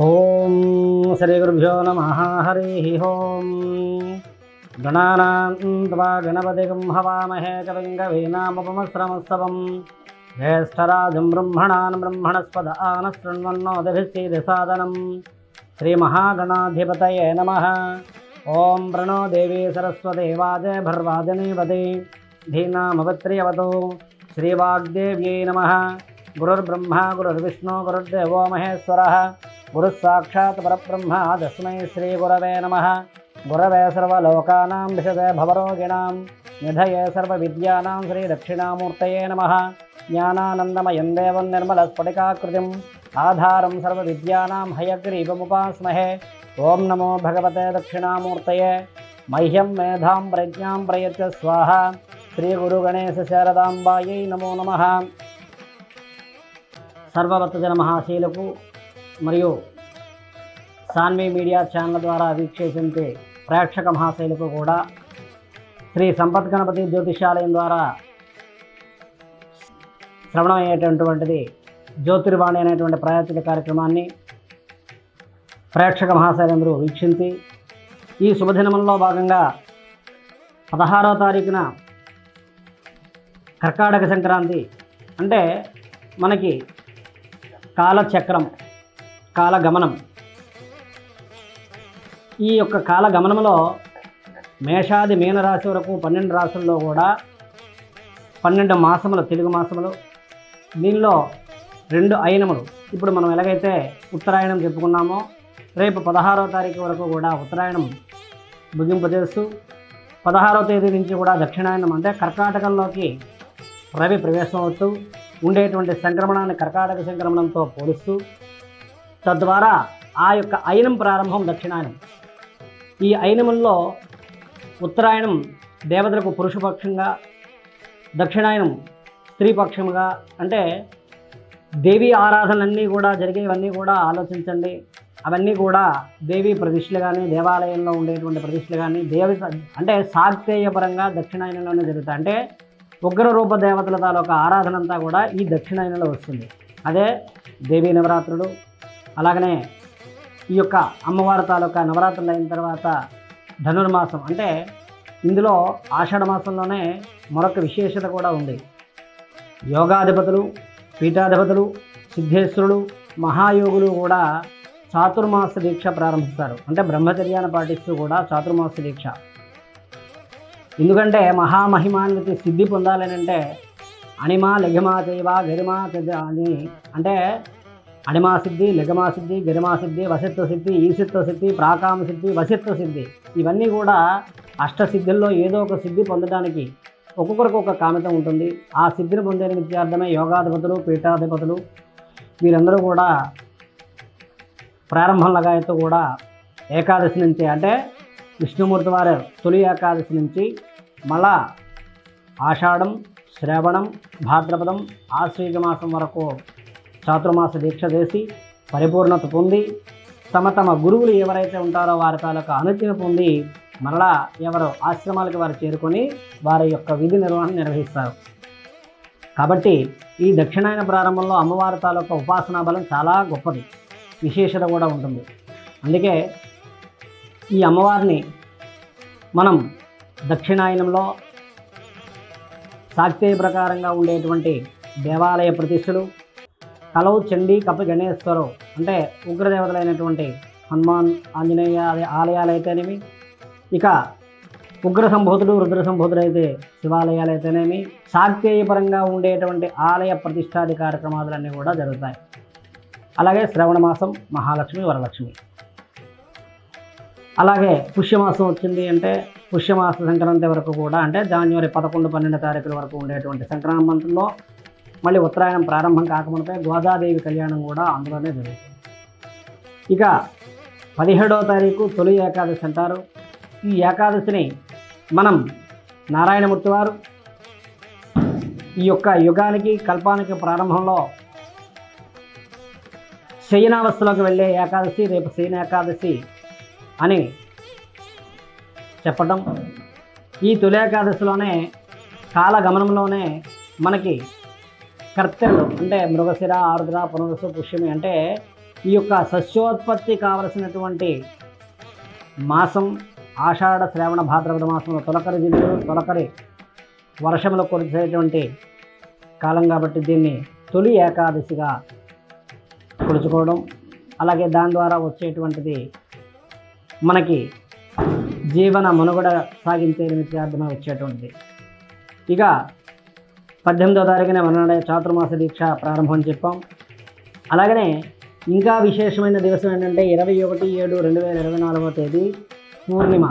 ఓం శ్రీ గురుభ్యో నమ హరి ఓం. గణానాం తవా గణపతిగం హవామహే కవింగవీనాముపమశ్రమస్తవం జ్యేష్ఠరాజం బ్రహ్మణాన్ బ్రహ్మణస్పద ఆన శృణ్వన్నోదభిశ్రీదిసాదనం శ్రీమహాగణాధిపతయే నమ. ఓం ప్రణో దేవీ సరస్వదేవాజ భర్వాజనేవదే ధీనామవత్రియవతో శ్రీవాగ్దేవ్యై నమ. గురుర్బ్రహ్మ గురుర్విష్ణు గురుర్దేవో మహేశ్వర. గురుస్సాక్షాత్ పరబ్రహ్మ తస్మై శ్రీ గురవే నమ. గురవే సర్వలోకానాం విశదే భవరోగిణాం. నిధయే సర్వవిద్యానాం శ్రీదక్షిణామూర్తయే నమ. జ్ఞానానందమయం దేవం నిర్మలస్ఫటికాకృతిం ఆధారం సర్వవిద్యానాం హయగ్రీవముపాస్మహే. ఓం నమో భగవతే దక్షిణామూర్తయే. మహ్యం మేధాం ప్రజ్ఞాం ప్రయచ్చ స్వాహ. శ్రీ శ్రీగురుగణేశ శారదాంబాయై నమో నమ. సర్వభక్తజన మహాశీలకు మరియు సాన్వి మీడియా ఛానల్ ద్వారా వీక్షించే ప్రేక్షక మహాశైలకు కూడా శ్రీ సంపత్ గణపతి జ్యోతిషాలయం ద్వారా శ్రవణమయ్యేటటువంటిది జ్యోతిర్వాణి అనేటువంటి ప్రయత్న కార్యక్రమాన్ని ప్రేక్షక మహాశైలందరూ వీక్షించి ఈ శుభదినంలో భాగంగా పదహారో తారీఖున కర్కాటక సంక్రాంతి అంటే మనకి కాలచక్రం. కాలగమనం. ఈ యొక్క కాలగమనంలో మేషాది మీనరాశి వరకు పన్నెండు రాశుల్లో కూడా పన్నెండు మాసములు తెలుగు మాసములు. దీనిలో రెండు అయినములు ఇప్పుడు మనం ఎలాగైతే ఉత్తరాయణం చెప్పుకున్నామో రేపు పదహారవ తారీఖు వరకు కూడా ఉత్తరాయణం ముగింపు చేస్తూ పదహారవ తేదీ నుంచి కూడా దక్షిణాయనం అంటే కర్కాటకంలోకి రవి ప్రవేశం అవుతూ ఉండేటువంటి సంక్రమణాన్ని కర్కాటక సంక్రమణంతో పోలుస్తూ తద్వారా ఆ యొక్క అయినం ప్రారంభం దక్షిణాయనం. ఈ అయినముల్లో ఉత్తరాయణం దేవతలకు పురుషపక్షంగా దక్షిణాయనం స్త్రీపక్షంగా అంటే దేవీ ఆరాధనలన్నీ కూడా జరిగేవన్నీ కూడా ఆలోచించండి. అవన్నీ కూడా దేవీ ప్రతిష్టలు కానీ దేవాలయంలో ఉండేటువంటి ప్రతిష్టలు కానీ దేవి అంటే సాక్తేయపరంగా దక్షిణాయనంలోనే జరుగుతాయి. అంటే ఉగ్ర రూప దేవతల తాలూకా ఆరాధన అంతా కూడా ఈ దక్షిణాయనలో వస్తుంది. అదే దేవీ నవరాత్రులు అలాగనే ఈ యొక్క అమ్మవారి తాలూకా నవరాత్రులు అయిన తర్వాత ధనుర్మాసం అంటే ఇందులో ఆషాఢ మాసంలోనే మరొక విశేషత కూడా ఉంది. యోగాధిపతులు పీఠాధిపతులు సిద్ధేశ్వరులు మహాయోగులు కూడా చాతుర్మాస దీక్ష ప్రారంభిస్తారు. అంటే బ్రహ్మచర్యాన్ని పాటిస్తూ కూడా చాతుర్మాస దీక్ష. ఎందుకంటే మహామహిమాన్వితి సిద్ధి పొందాలని అంటే అణిమా లఘిమా చేయవా గరిమా అని అంటే అణిమా సిద్ధి గిరిమాసిద్ధి వసిత్వ సిద్ధి ఈసిత్వ సిద్ధి ప్రాకామ సిద్ధి వసిత్వ సిద్ధి ఇవన్నీ కూడా అష్టసిద్ధుల్లో ఏదో ఒక సిద్ధి పొందడానికి ఒక్కొక్కరికి ఒక కామితం ఉంటుంది. ఆ సిద్ధిని పొందే విద్యార్థమే యోగాధిపతులు పీఠాధిపతులు. వీరందరూ కూడా ప్రారంభం లగాయతో కూడా ఏకాదశి నుంచి. అంటే విష్ణుమూర్తి వారి తొలి ఏకాదశి నుంచి మళ్ళా ఆషాఢం శ్రవణం భాద్రపదం ఆశ్వీజ మాసం వరకు చాతుర్మాస దీక్ష చేసి పరిపూర్ణత పొంది తమ తమ గురువులు ఎవరైతే ఉంటారో వారి తాలూకా అనుజ్ఞ పొంది మరలా ఎవరు ఆశ్రమాలకు వారు చేరుకొని వారి యొక్క విధి నిర్వహణ నిర్వహిస్తారు. కాబట్టి ఈ దక్షిణాయన ప్రారంభంలో అమ్మవారి తాలూకా ఉపాసనా బలం చాలా గొప్పది. విశేషత కూడా ఉంటుంది. అందుకే ఈ అమ్మవారిని మనం దక్షిణాయనంలో శాక్తేయ ప్రకారంగా ఉండేటువంటి దేవాలయ ప్రతిష్టలు కలవు చండీ కపి గణేశ్వరం అంటే ఉగ్రదేవతలైనటువంటి హనుమాన్ ఆంజనేయ ఆలయాలు అయితేనేమి ఇక ఉగ్ర సంబోధుడు రుద్ర సంబోధుడు అయితే శివాలయాలు అయితేనేమి శాక్తేయపరంగా ఉండేటువంటి ఆలయ ప్రతిష్టాది కార్యక్రమాలన్నీ కూడా జరుగుతాయి. అలాగే శ్రవణ మాసం మహాలక్ష్మి వరలక్ష్మి. అలాగే పుష్యమాసం వచ్చింది అంటే పుష్యమాస సంక్రాంతి వరకు కూడా అంటే జనవరి పదకొండు పన్నెండు తారీఖుల వరకు ఉండేటువంటి సంక్రాంతిలో మళ్ళీ ఉత్తరాయణం ప్రారంభం కాకముందే గోదాదేవి కళ్యాణం కూడా అందులోనే జరుగుతుంది. ఇక పదిహేడవ తారీఖు తొలి ఏకాదశి అంటారు. ఈ ఏకాదశిని మనం నారాయణమూర్తి వారు ఈ యొక్క యుగానికి కల్పానికి ప్రారంభంలో శయనావస్థలోకి వెళ్ళే ఏకాదశి రేపు శయన ఏకాదశి అని చెప్పటం. ఈ తొలి ఏకాదశిలోనే కాల గమనంలోనే మనకి కర్తెలు అంటే మృగశిర ఆరుద్ర పునరుసు పుష్యమి అంటే ఈ యొక్క సస్యోత్పత్తి కావలసినటువంటి మాసం ఆషాఢ శ్రావణ భాద్రపద మాసంలో తొలకరి జిల్లులు తొలకరి వర్షములు కురిసేటువంటి కాలం కాబట్టి దీన్ని తొలి ఏకాదశిగా కొలుచుకోవడం. అలాగే దాని ద్వారా వచ్చేటువంటిది మనకి జీవన మనుగడ సాగించే నిమిత్తార్థమే వచ్చేటువంటిది. ఇక పద్దెనిమిదో తారీఖున మన చాతుర్మాస దీక్ష ప్రారంభం అని చెప్పాం. అలాగనే ఇంకా విశేషమైన దివసం ఏంటంటే ఇరవై ఒకటి ఏడు రెండు వేల ఇరవై నాలుగవ తేదీ పూర్ణిమ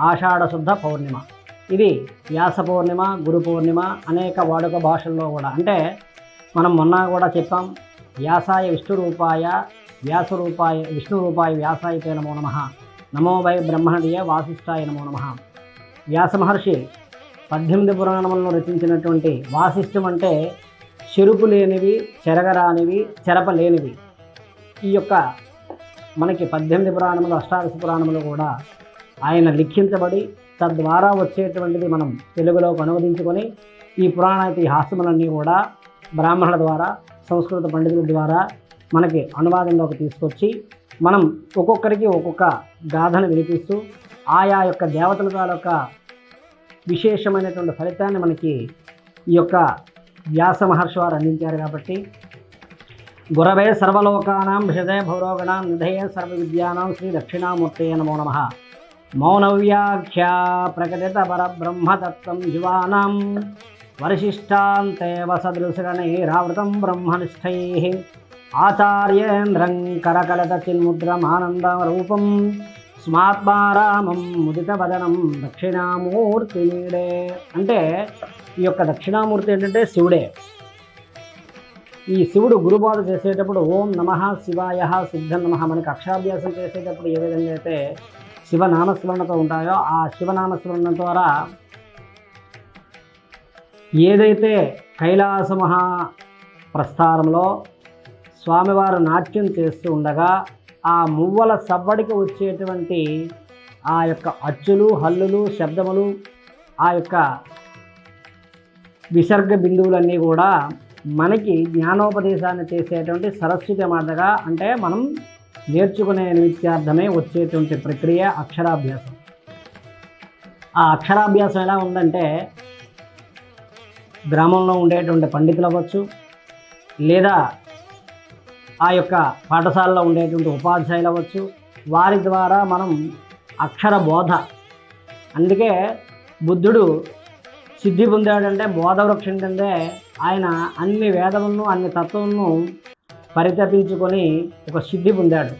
ఆషాఢ శుద్ధ పౌర్ణిమ. ఇది వ్యాస పౌర్ణిమ గురు పౌర్ణిమ అనేక వాడుక భాషల్లో కూడా. అంటే మనం మొన్న కూడా చెప్పాం వ్యాసాయ విష్ణు రూపాయ వ్యాస రూపాయ విష్ణు రూపాయ వ్యాసాయ నమో నమ. నమో వై బ్రహ్మణీయ వాసిష్టాయ నమో నమ. వ్యాస మహర్షి పద్దెనిమిది పురాణములను రచించినటువంటి వాసిష్టం అంటే చెరుపు లేనివి చెరగరానివి చెరపలేనివి ఈ యొక్క మనకి పద్దెనిమిది పురాణములు అష్టాదశ పురాణములు కూడా ఆయన లిఖించబడి తద్వారా వచ్చేటువంటిది మనం తెలుగులోకి అనువదించుకొని ఈ పురాణ ఇతిహాసములన్నీ కూడా బ్రాహ్మణుల ద్వారా సంస్కృత పండితుల ద్వారా మనకి అనువాదంలోకి తీసుకొచ్చి మనం ఒక్కొక్కరికి ఒక్కొక్క గాథను వినిపిస్తూ ఆయా యొక్క దేవతల యొక్క విశేషమైనటువంటి ఫలితాన్ని మనకి ఈ యొక్క వ్యాస మహర్షి వారు అందించారు కాబట్టి గురవే సర్వలోకానాం విషదే భౌరోగణాం నిధయే సర్వ విద్యానాం శ్రీ దక్షిణామూర్తయ నమో నమ. మౌనవ్యాఖ్యా ప్రకటిత పరబ్రహ్మతత్వం జీవానాం వరిశిష్టాంతే వసదృశగణైరావృతం బ్రహ్మనిష్టై. ఆచార్యేంద్రం కరకలత చిన్ముద్రమానందం రూపం స్మాత్మారామం ముదితవదనం దక్షిణామూర్తి నీడే. అంటే ఈ యొక్క దక్షిణామూర్తి ఏంటంటే శివుడే. ఈ శివుడు గురుబోధ చేసేటప్పుడు ఓం నమ శివాయ సిద్ధ నమ మనకి అక్షరాభ్యాసం చేసేటప్పుడు ఏ విధంగా అయితే శివనామస్మరణతో ఉంటాయో ఆ శివనామస్మరణ ద్వారా ఏదైతే కైలాస మహా ప్రస్థానంలో స్వామివారు నాట్యం చేస్తూ ఉండగా ఆ మువ్వల సవ్వడికి వచ్చేటువంటి ఆ యొక్క అచ్చులు హల్లులు శబ్దములు ఆ యొక్క విసర్గ బిందువులన్నీ కూడా మనకి జ్ఞానోపదేశాన్ని చేసేటువంటి సరస్వతి మాటగా అంటే మనం నేర్చుకునే నిత్యార్థమే వచ్చేటువంటి ప్రక్రియ అక్షరాభ్యాసం. ఆ అక్షరాభ్యాసం ఎలా ఉందంటే గ్రామంలో ఉండేటువంటి పండితులు అవ్వచ్చు లేదా ఆ యొక్క పాఠశాలలో ఉండేటువంటి ఉపాధ్యాయులు అవ్వచ్చు. వారి ద్వారా మనం అక్షర బోధ. అందుకే బుద్ధుడు సిద్ధి పొందాడంటే బోధవృక్షం కిందే ఆయన అన్ని వేదములను అన్ని తత్వములను పరితపించుకొని ఒక సిద్ధి పొందాడు.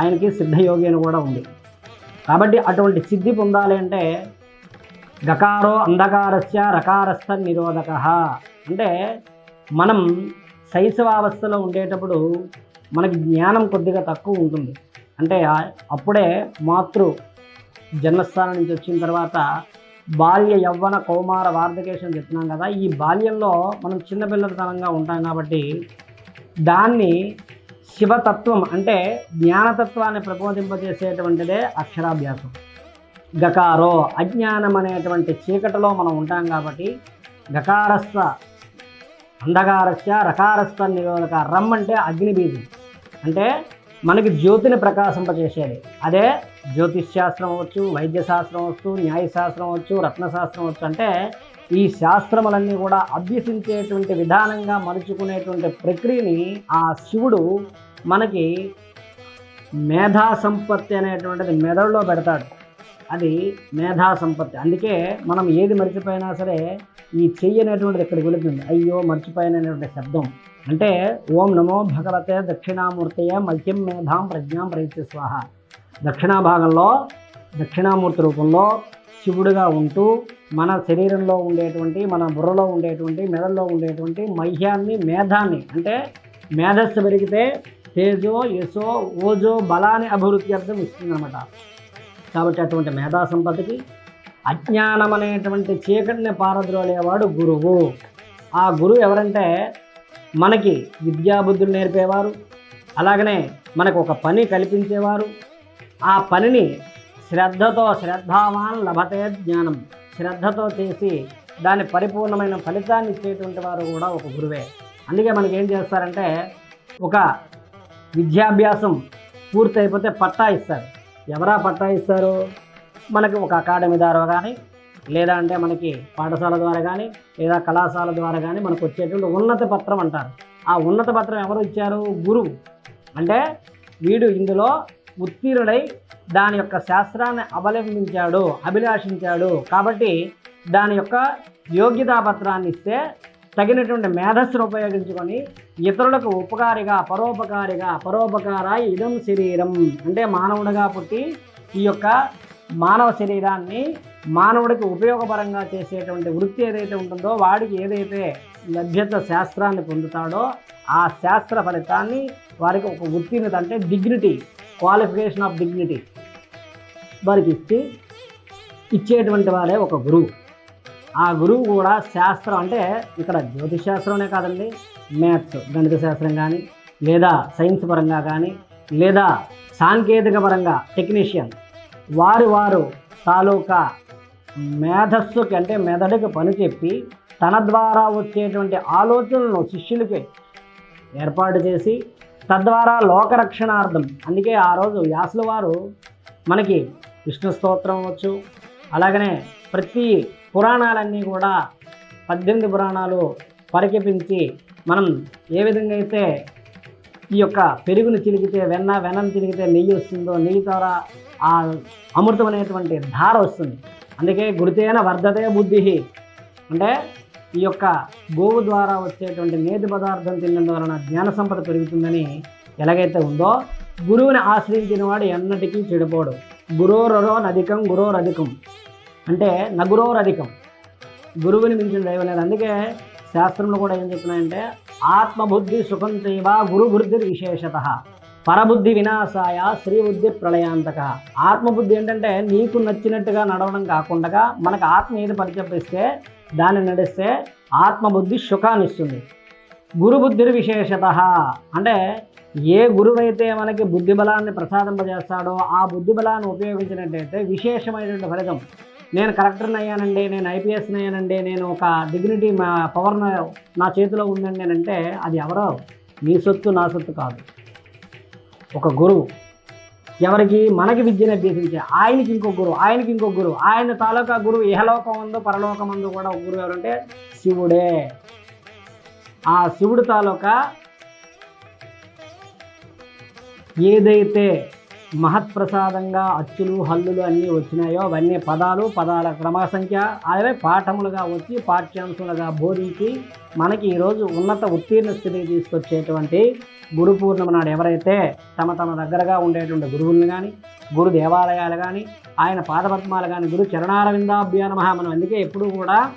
ఆయనకి సిద్ధయోగి అని కూడా ఉంది. కాబట్టి అటువంటి సిద్ధి పొందాలి అంటే గకారో అంధకారస్య రకారస్థ నిరోధక. అంటే మనం శైశవావస్థలో ఉండేటప్పుడు మనకి జ్ఞానం కొద్దిగా తక్కువ ఉంటుంది. అంటే అప్పుడే మాతృ జన్మస్థానం నుంచి వచ్చిన తర్వాత బాల్య యవ్వన కౌమార వార్ధకేశం చెప్తున్నాం కదా. ఈ బాల్యంలో మనం చిన్నపిల్లతనంగా ఉంటాం కాబట్టి దాన్ని శివతత్వం అంటే జ్ఞానతత్వాన్ని ప్రబోధింపజేసేటువంటిదే అక్షరాభ్యాసం. గకారో అజ్ఞానం అనేటువంటి చీకటిలో మనం ఉంటాం కాబట్టి గకారస్థ అంధకారస్య రకారస్థ నిరోధక రమ్ అంటే అగ్నిబీజం. అంటే మనకి జ్యోతిని ప్రకాశింపజేసేది. అదే జ్యోతిష్ శాస్త్రం అవ్వచ్చు వైద్యశాస్త్రం వచ్చు న్యాయశాస్త్రం అవచ్చు రత్నశాస్త్రం వచ్చు అంటే ఈ శాస్త్రములన్నీ కూడా అభ్యసించేటువంటి విధానంగా మలుచుకునేటువంటి ప్రక్రియని ఆ శివుడు మనకి మేధా సంపత్తి అనేటువంటిది మెదడులో పెడతాడు. అది మేధా సంపత్తి అందుకే మనం ఏది మర్చిపోయినా సరే ఈ చెయ్యి అనేటువంటిది ఇక్కడ వెళుతుంది. అయ్యో మర్చిపోయినటువంటి శబ్దం. అంటే ఓం నమో భగవతే దక్షిణామూర్తయ మల్యం మేధాం ప్రజ్ఞాం ప్రయత్న స్వాహ. దక్షిణా భాగంలో దక్షిణామూర్తి రూపంలో శివుడుగా ఉంటూ మన శరీరంలో ఉండేటువంటి మన బుర్రలో ఉండేటువంటి మెదడులో ఉండేటువంటి మహ్యాన్ని మేధాన్ని అంటే మేధస్సు పెరిగితే తేజో యశో ఓజో బలాన్ని అభివృద్ధి అర్థం ఇస్తుందన్నమాట. కాబట్టి అటువంటి మేధా సంపత్తికి అజ్ఞానం అనేటువంటి చీకటిని పారద్రోలేవాడు గురువు. ఆ గురువు ఎవరంటే మనకి విద్యాబుద్ధులు నేర్పేవారు అలాగనే మనకు ఒక పని కల్పించేవారు. ఆ పనిని శ్రద్ధతో శ్రద్ధావాన్ లభతే జ్ఞానం. శ్రద్ధతో చేసి దాని పరిపూర్ణమైన ఫలితాన్ని ఇచ్చేటువంటి వారు కూడా ఒక గురువే. అందుకే మనకి ఏం చేస్తారంటే ఒక విద్యాభ్యాసం పూర్తయిపోతే పట్టా ఇస్తారు. ఎవరా పట్టా ఇస్తారు? మనకి ఒక అకాడమీ ద్వారా కానీ లేదా అంటే మనకి పాఠశాల ద్వారా కానీ లేదా కళాశాల ద్వారా కానీ మనకు వచ్చేటువంటి ఉన్నత పత్రం అంటారు. ఆ ఉన్నత పత్రం ఎవరు ఇచ్చారు? గురువు. అంటే వీడు ఇందులో ఉత్తీర్ణుడై దాని యొక్క శాస్త్రాన్ని అవలంబించాడు అభిలాషించాడు. కాబట్టి దాని యొక్క యోగ్యతా పత్రాన్ని ఇస్తే తగినటువంటి మేధస్సును ఉపయోగించుకొని ఇతరులకు ఉపకారిగా పరోపకారిగా పరోపకార ఇదం శరీరం. అంటే మానవుడిగా పుట్టి ఈ యొక్క మానవ శరీరాన్ని మానవుడికి ఉపయోగపరంగా చేసేటువంటి వృత్తి ఏదైతే ఉంటుందో వాడికి ఏదైతే లభ్యత శాస్త్రాన్ని పొందుతాడో ఆ శాస్త్ర ఫలితాన్ని వారికి ఒక ఉత్తీర్ణత అంటే డిగ్నిటీ క్వాలిఫికేషన్ ఆఫ్ డిగ్నిటీ వారికి ఇచ్చి ఇచ్చేటువంటి వారే ఒక గురువు. ఆ గురువు కూడా శాస్త్రం అంటే ఇక్కడ జ్యోతిష్ శాస్త్రమే కాదండి మ్యాథ్స్ గణిత శాస్త్రం కానీ లేదా సైన్స్ పరంగా కానీ లేదా సాంకేతిక పరంగా టెక్నీషియన్ వారు వారు తాలూకా మేధస్సుకి అంటే మెదడుకి పని చెప్పి తన ద్వారా వచ్చేటువంటి ఆలోచనలను శిష్యులకి ఏర్పాటు చేసి తద్వారా లోకరక్షణార్థం. అందుకే ఆ రోజు వ్యాసుల వారు మనకి విష్ణు స్తోత్రం అవ్వచ్చు అలాగనే ప్రతి పురాణాలన్నీ కూడా పద్దెనిమిది పురాణాలు పరికిపించి మనం ఏ విధంగా అయితే ఈ యొక్క పెరుగును చిలికితే వెన్న వెన్నం తిరిగితే నెయ్యి వస్తుందో నెయ్యి ద్వారా ఆ అమృతం అనేటువంటి ధార వస్తుంది. అందుకే గుడితేన వర్ధతే బుద్ధి. అంటే ఈ యొక్క గోవు ద్వారా వచ్చేటువంటి నేతి పదార్థం తినడం వలన జ్ఞాన సంపద పెరుగుతుందని ఎలాగైతే ఉందో గురువుని ఆశ్రయించిన వాడు ఎన్నటికీ చెడిపోడు. గురోరరో నధికం గురోరధికం. అంటే నగురోరధికం. గురువుని మించిన దైవం లేదు. అందుకే శాస్త్రంలో కూడా ఏం చెప్తున్నాయంటే ఆత్మబుద్ధి సుఖం గురు గురుబుద్ధి విశేషత పరబుద్ధి వినాశాయ శ్రీబుద్ధి ప్రళయాంతక. ఆత్మబుద్ధి ఏంటంటే నీకు నచ్చినట్టుగా నడవడం కాకుండా మనకు ఆత్మ ఏది పరిచపిస్తే దాన్ని నడిస్తే ఆత్మబుద్ధి సుఖాన్ని ఇస్తుంది. గురుబుద్ధి విశేషత. అంటే ఏ గురువైతే మనకి బుద్ధి బలాన్ని ప్రసాదింపజేస్తాడో ఆ బుద్ధి బలాన్ని ఉపయోగించినట్టయితే విశేషమైనటువంటి ఫలితం. నేను కలెక్టర్ని అయ్యానండి నేను ఐపీఎస్ని అయ్యానండి నేను ఒక డిగ్నిటీ మా పవర్ నా చేతిలో ఉందండి అని అంటే అది ఎవరో? నీ సొత్తు నా సొత్తు కాదు. ఒక గురువు. ఎవరికి? మనకి విద్యను అభ్యసించే ఆయనకి ఇంకొక గురువు ఆయనకి ఇంకొక గురువు. ఆయన తాలూకా గురువు ఇహలోకం ఉందో పరలోకం ఉందో కూడా ఒక గురువు ఎవరంటే శివుడే. ఆ శివుడు తాలూకా ఏదైతే మహత్ప్రసాదంగా అచ్చులు హల్లులు అన్నీ వచ్చినాయో అవన్నీ పదాలు పదాల క్రమ సంఖ్య అవే పాఠములుగా వచ్చి పాఠ్యాంశాలుగా బోధించి మనకి ఈరోజు ఉన్నత ఉత్తీర్ణ స్థితికి తీసుకొచ్చేటువంటి గురు పూర్ణిమ నాడు ఎవరైతే తమ తమ దగ్గరగా ఉండేటువంటి గురువులను కానీ గురు దేవాలయాలు కానీ ఆయన పాదపద్మాలు కానీ గురు చరణారవిందాభ్యాన మహా మనం అందుకే ఎప్పుడూ కూడా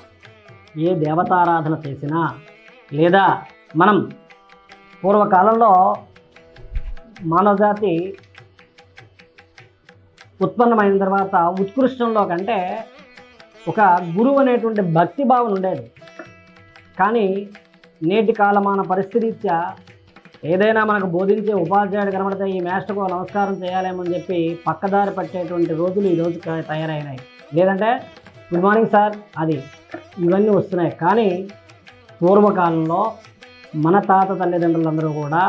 ఏ దేవతారాధన చేసినా లేదా మనం పూర్వకాలంలో మానవజాతి ఉత్పన్నమైన తర్వాత ఉత్కృష్టంలో కంటే ఒక గురువు అనేటువంటి భక్తి భావన ఉండేది. కానీ నేటి కాలమాన పరిస్థితిత్యా ఏదైనా మనకు బోధించే ఉపాధ్యాయుడు కనబడితే ఈ మాస్టర్కు నమస్కారం చేయాలేమని చెప్పి పక్కదారి పట్టేటువంటి రోజులు ఈ రోజు తయారైనాయి. లేదంటే గుడ్ మార్నింగ్ సార్ అది ఇవన్నీ వస్తున్నాయి. కానీ పూర్వకాలంలో మన తాత తల్లిదండ్రులందరూ కూడా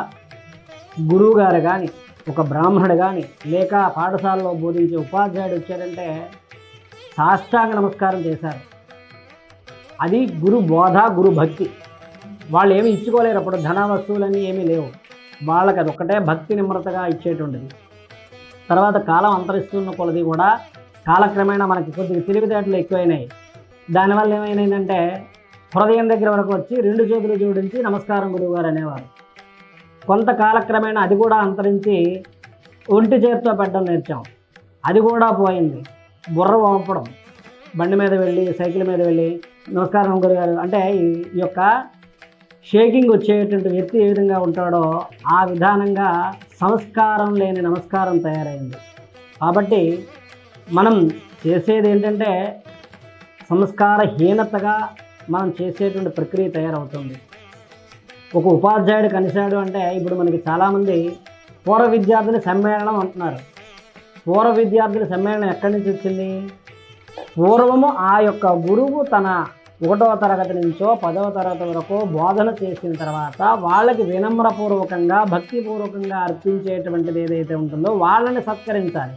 గురువుగారు కానీ ఒక బ్రాహ్మణుడు కానీ లేక పాఠశాలలో బోధించే ఉపాధ్యాయుడు వచ్చాడంటే సాష్టాంగ నమస్కారం చేశారు. అది గురు బోధ గురు భక్తి. వాళ్ళు ఏమి ఇచ్చుకోలేరు అప్పుడు. ధన వస్తువులన్నీ ఏమీ లేవు. వాళ్ళకి అది ఒక్కటే భక్తి నిమ్రతగా ఇచ్చేటువంటిది. తర్వాత కాలం అంతరిస్తున్న కొలది కూడా కాలక్రమేణా మనకి కొద్దిగా తెలివితేటలు ఎక్కువైనాయి. దానివల్ల ఏమైందంటే హృదయం దగ్గర వరకు వచ్చి రెండు చేతులు జోడించి నమస్కారం గురువుగారు అనేవారు. కొంత కాలక్రమేణా అది కూడా అంతరించి ఒంటి చేతితో పెట్టడం నేర్చాం. అది కూడా పోయింది. బుర్ర వంపడం. బండి మీద వెళ్ళి సైకిల్ మీద వెళ్ళి నమస్కారం గురుగారు. అంటే ఈ యొక్క షేకింగ్ వచ్చేటువంటి వ్యక్తి ఏ విధంగా ఉంటాడో ఆ విధానంగా సంస్కారం లేని నమస్కారం తయారైంది. కాబట్టి మనం చేసేది ఏంటంటే సంస్కారహీనతగా మనం చేసేటువంటి ప్రక్రియ తయారవుతుంది. ఒక ఉపాధ్యాయుడు కలిశాడు అంటే ఇప్పుడు మనకి చాలామంది పూర్వ విద్యార్థుల సమ్మేళనం అంటున్నారు. పూర్వ విద్యార్థుల సమ్మేళనం ఎక్కడి నుంచి వచ్చింది? పూర్వము ఆ యొక్క గురువు తన ఒకటవ తరగతి నుంచో పదవ తరగతి వరకు బోధన చేసిన తర్వాత వాళ్ళకి వినమ్రపూర్వకంగా భక్తిపూర్వకంగా అర్పించేటువంటిది ఏదైతే ఉంటుందో వాళ్ళని సత్కరించాలి.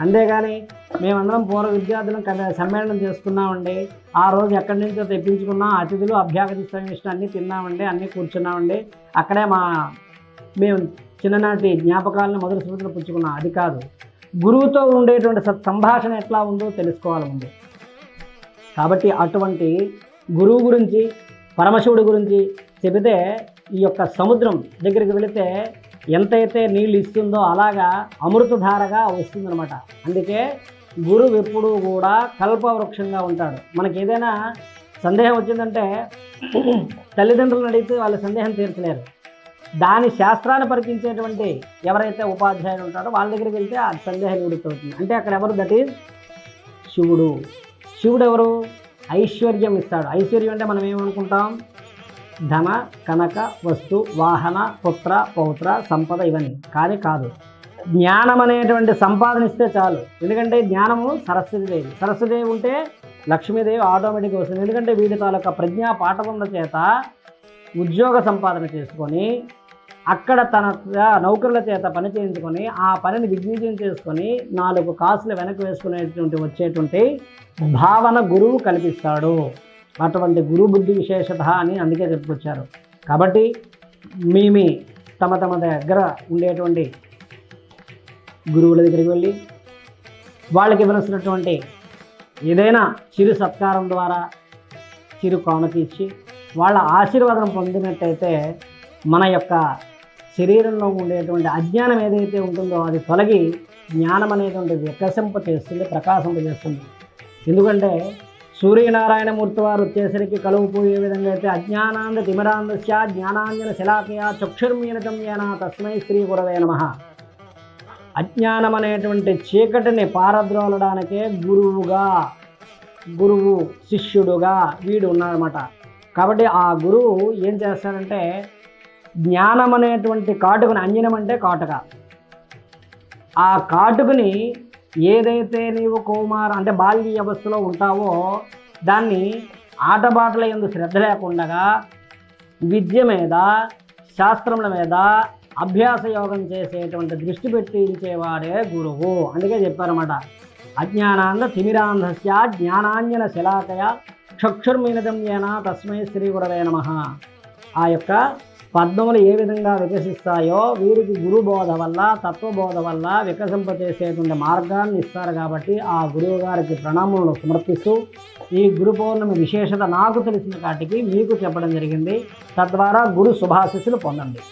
అంతేగాని మేమందరం పూర్వ విద్యార్థులను కదా సమ్మేళనం చేసుకున్నామండి ఆ రోజు ఎక్కడి నుంచో తెప్పించుకున్నాం అతిథులు అభ్యాగతి సమిష్టి అన్నీ తిన్నామండి అన్నీ కూర్చున్నామండి. అక్కడే మా మేము చిన్ననాటి జ్ఞాపకాలను మొదటి స్మృతులు పుచ్చుకున్నాం. అది కాదు. గురువుతో ఉండేటువంటి సత్ సంభాషణ ఎట్లా ఉందో తెలుసుకోవాలి ముందు. కాబట్టి అటువంటి గురువు గురించి పరమశివుడి గురించి చెబితే ఈ యొక్క సముద్రం దగ్గరికి వెళితే ఎంతైతే నీళ్ళు ఇస్తుందో అలాగా అమృతధారగా వస్తుందన్నమాట. అందుకే గురువు ఎప్పుడూ కూడా కల్పవృక్షంగా ఉంటాడు. మనకి ఏదైనా సందేహం వచ్చిందంటే తల్లిదండ్రులను అడిగితే వాళ్ళ సందేహం తీర్చలేరు. దాని శాస్త్రాన్ని పరికించేటువంటి ఎవరైతే ఉపాధ్యాయులు ఉంటారో వాళ్ళ దగ్గరికి వెళ్తే ఆ సందేహం నివృత్తి అవుతుంది అంటే అక్కడ ఎవరు? దట్ ఈజ్ శివుడు. శివుడు ఎవరు? ఐశ్వర్యం ఇస్తాడు. ఐశ్వర్యం అంటే మనం ఏమనుకుంటాం? ధన కనక వస్తు వాహన పుత్ర పౌత్ర సంపద ఇవన్నీ. కానీ కాదు. జ్ఞానం అనేటువంటి సంపాదన ఇస్తే చాలు. ఎందుకంటే జ్ఞానము సరస్వతిదేవి. సరస్వతిదేవి ఉంటే లక్ష్మీదేవి ఆటోమేటిక్గా వస్తుంది. ఎందుకంటే వీడి తాలూకా ప్రజ్ఞా పాఠముల చేత ఉద్యోగ సంపాదన చేసుకొని అక్కడ తన నౌకరుల చేత పని చేయించుకొని ఆ పనిని దిగ్విజయం చేసుకొని నాలుగు కాసులు వెనక్కి వేసుకునేటువంటి వచ్చేటువంటి భావన గురువు కల్పిస్తాడు అటువంటి గురు బుద్ధి విశేషత అని అందుకే చెప్పుకొచ్చారు. కాబట్టి మీ మీ తమ తమ దగ్గర ఉండేటువంటి గురువుల దగ్గరికి వెళ్ళి వాళ్ళకి ఇవ్వనసినటువంటి ఏదైనా చిరు సత్కారం ద్వారా చిరు కానుక ఇచ్చి వాళ్ళ ఆశీర్వాదం పొందినట్టయితే మన యొక్క శరీరంలో ఉండేటువంటి అజ్ఞానం ఏదైతే ఉంటుందో అది తొలగి జ్ఞానం అనేటువంటి వికసింప చేస్తుంది ప్రకాశింప చేస్తుంది. ఎందుకంటే సూర్యనారాయణమూర్తి వారు వచ్చేసరికి కలుగుపోయే విధంగా అయితే అజ్ఞానాంద తిమిరాంధస్య జ్ఞానాంజన శిలాకయ చక్షుర్మీనగమ్యేన తస్మై శ్రీ గురవే నమ. అజ్ఞానం అనేటువంటి చీకటిని పారద్రోలడానికే గురువుగా గురువు శిష్యుడుగా వీడు ఉన్నారన్నమాట. కాబట్టి ఆ గురువు ఏం చేస్తాడంటే జ్ఞానం అనేటువంటి కాటుకుని అంజనం అంటే కాటుక. ఆ కాటుకుని ఏదైతే నీవు కౌమార అంటే బాల్య అవస్థలో ఉంటావో దాన్ని ఆటబాటల ఎందు శ్రద్ధ లేకుండా విద్య మీద శాస్త్రముల మీద అభ్యాస యోగం చేసేటువంటి దృష్టి పెట్టించేవాడే గురువు. అందుకే చెప్పారన్నమాట. అజ్ఞానాంధ తిమిరాంధస్య జ్ఞానాంజన శిలాకయ చక్షుర్మీనదమ్యేన తస్మై శ్రీ గురవే నమ. ఆ యొక్క పద్మములు ఏ విధంగా వికసిస్తాయో వీరికి గురుబోధ వల్ల తత్వబోధ వల్ల వికసింపచేసేటువంటి మార్గాన్ని ఇస్తారు కాబట్టి ఆ గురువు గారికి ప్రణామములను సమర్పిస్తూ ఈ గురు పౌర్ణమి విశేషత నాకు తెలిసిన కాటికి మీకు చెప్పడం జరిగింది. తద్వారా గురు శుభాశిస్సులు పొందండి.